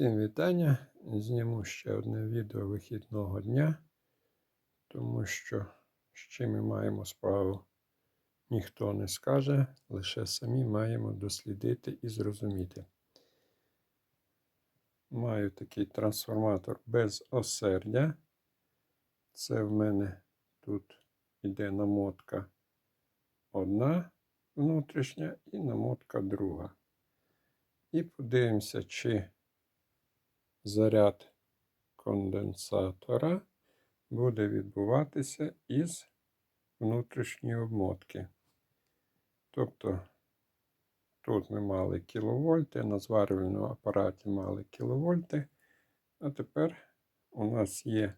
Всім вітання. Зніму ще одне відео вихідного дня, тому що з чим ми маємо справу, ніхто не скаже, лише самі маємо дослідити і зрозуміти. Маю такий трансформатор без осердя. Це в мене тут іде намотка одна внутрішня і намотка друга. І подивимося, чи заряд конденсатора буде відбуватися із внутрішньої обмотки. Тобто тут ми мали кіловольти, на зварювальному апараті мали кіловольти, а тепер у нас є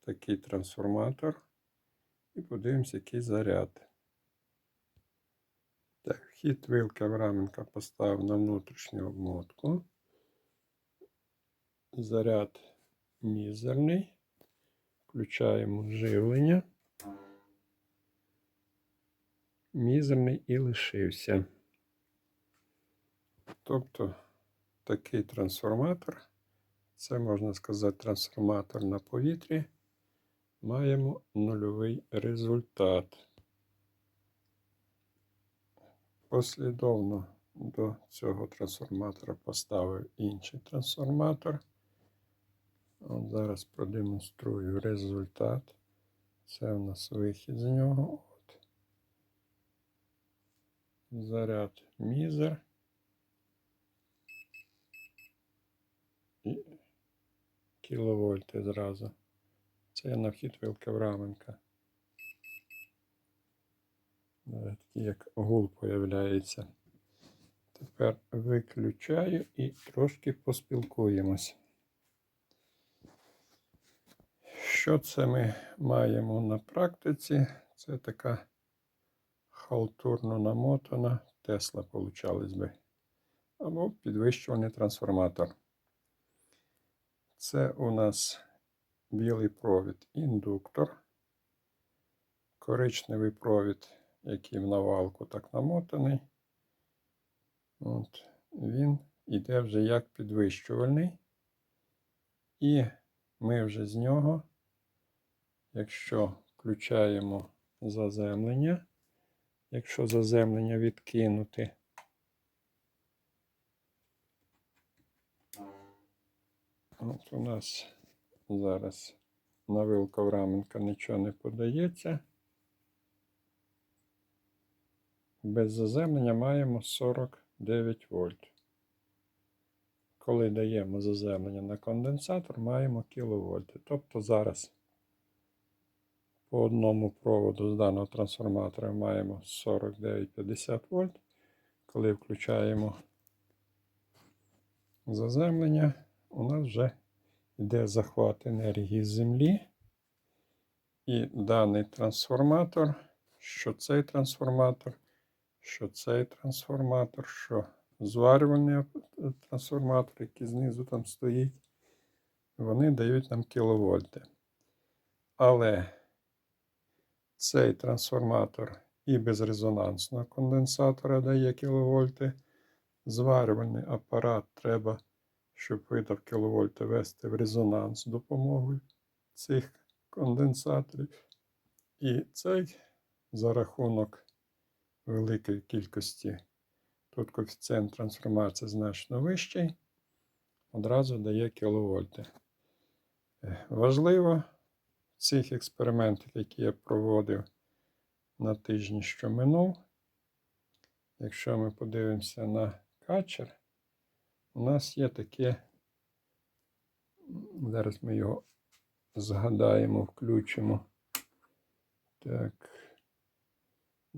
такий трансформатор. І подивимося, який заряд. Так, хід вилки Авраменка поставив на внутрішню обмотку. Заряд мізерний. Включаємо живлення. Мізерний і лишився. Тобто такий трансформатор, це можна сказати трансформатор на повітрі, маємо нульовий результат. Послідовно до цього трансформатора поставив інший трансформатор. От Зараз продемонструю результат. Це у нас вихід з нього. От. Заряд мізер. І кіловольти зразу. Це на вхід вилка Враменка. Такий як гул появляється. Тепер виключаю і трошки поспілкуємось. Що це ми маємо на практиці? Це така халтурно намотана Тесла, получалось би. Або підвищуваний трансформатор. Це у нас білий провід індуктор, коричневий провід, який в навалку так намотаний. От, Він іде вже як підвищувальний. І ми вже з нього, якщо включаємо заземлення, якщо заземлення відкинути, от у нас зараз на вилка раменка нічого не подається. Без заземлення маємо 49 вольт. Коли даємо заземлення на конденсатор, маємо кіловольти. Тобто зараз по одному проводу з даного трансформатора маємо 49-50 вольт. Коли включаємо заземлення, у нас вже йде захват енергії з землі. І даний трансформатор, що цей трансформатор, що цей трансформатор, що зварювальний трансформатор, який знизу там стоїть, вони дають нам кіловольти. Але цей трансформатор і без резонансного конденсатора дає кіловольти. Зварювальний апарат треба, щоб видав кіловольти, вести в резонанс з допомогою цих конденсаторів. І цей за рахунок великої кількості Тут коефіцієнт трансформації значно вищий, одразу дає кіловольти. Е, важливо в цих експериментах, які я проводив на тижні, що минув. Якщо ми подивимося на качер, у нас є таке, зараз ми його згадаємо, включимо. Так.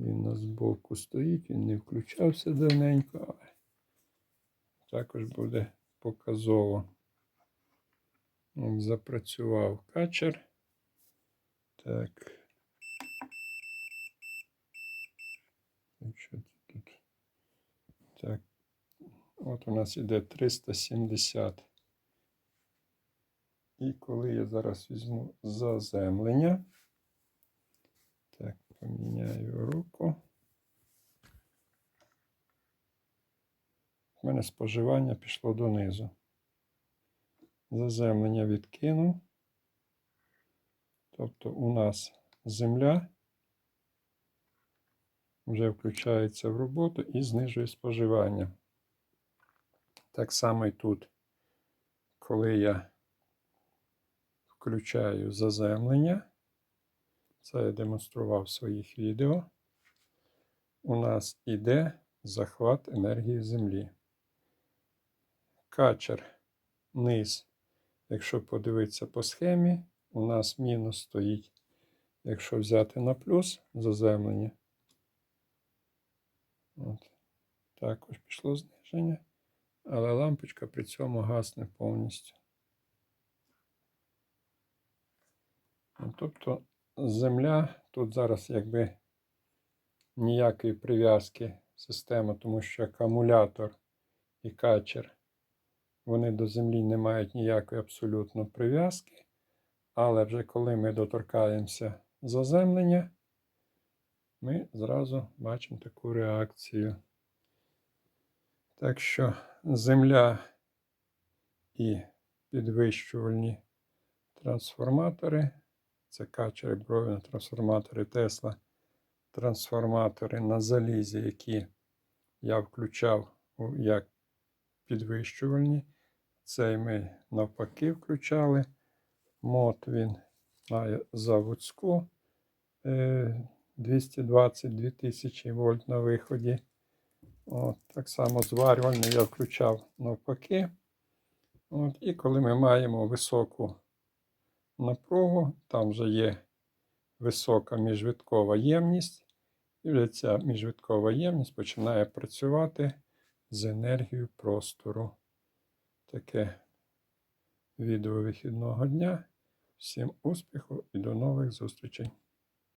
Він на збоку стоїть, він не включався давненько, але також буде показово. Запрацював качер. Так. Що тут? Так. От у нас іде 370. І коли я зараз візьму заземлення. Так, поміняю Мене споживання пішло донизу. Заземлення відкинув. Тобто у нас земля вже включається в роботу і знижує споживання. Так само і тут, коли я включаю заземлення, це я демонстрував в своїх відео, у нас іде захват енергії Землі. Качер низ, якщо подивитися по схемі, у нас мінус стоїть. Якщо взяти на плюс заземлення, От. також пішло зниження, але лампочка при цьому гасне повністю. Ну, Тобто земля тут зараз якби ніякої прив'язки система, тому що акумулятор і качер вони до землі не мають ніякої абсолютно прив'язки. Але вже коли ми доторкаємося заземлення, ми зразу бачимо таку реакцію. Так що земля і підвищувальні трансформатори, це качери, бровіна, трансформатори Тесла, трансформатори на залізі, які я включав як підвищувальні. Цей ми навпаки включали. Мод він має заводську е, 220 2000 вольт на виході. От, так само зварювальний я включав навпаки. От, і коли ми маємо високу напругу, там вже є висока міжвиткова ємність, і вже ця міжвиткова ємність починає працювати з енергією простору. Таке відео вихідного дня. Всім успіху і до нових зустрічей!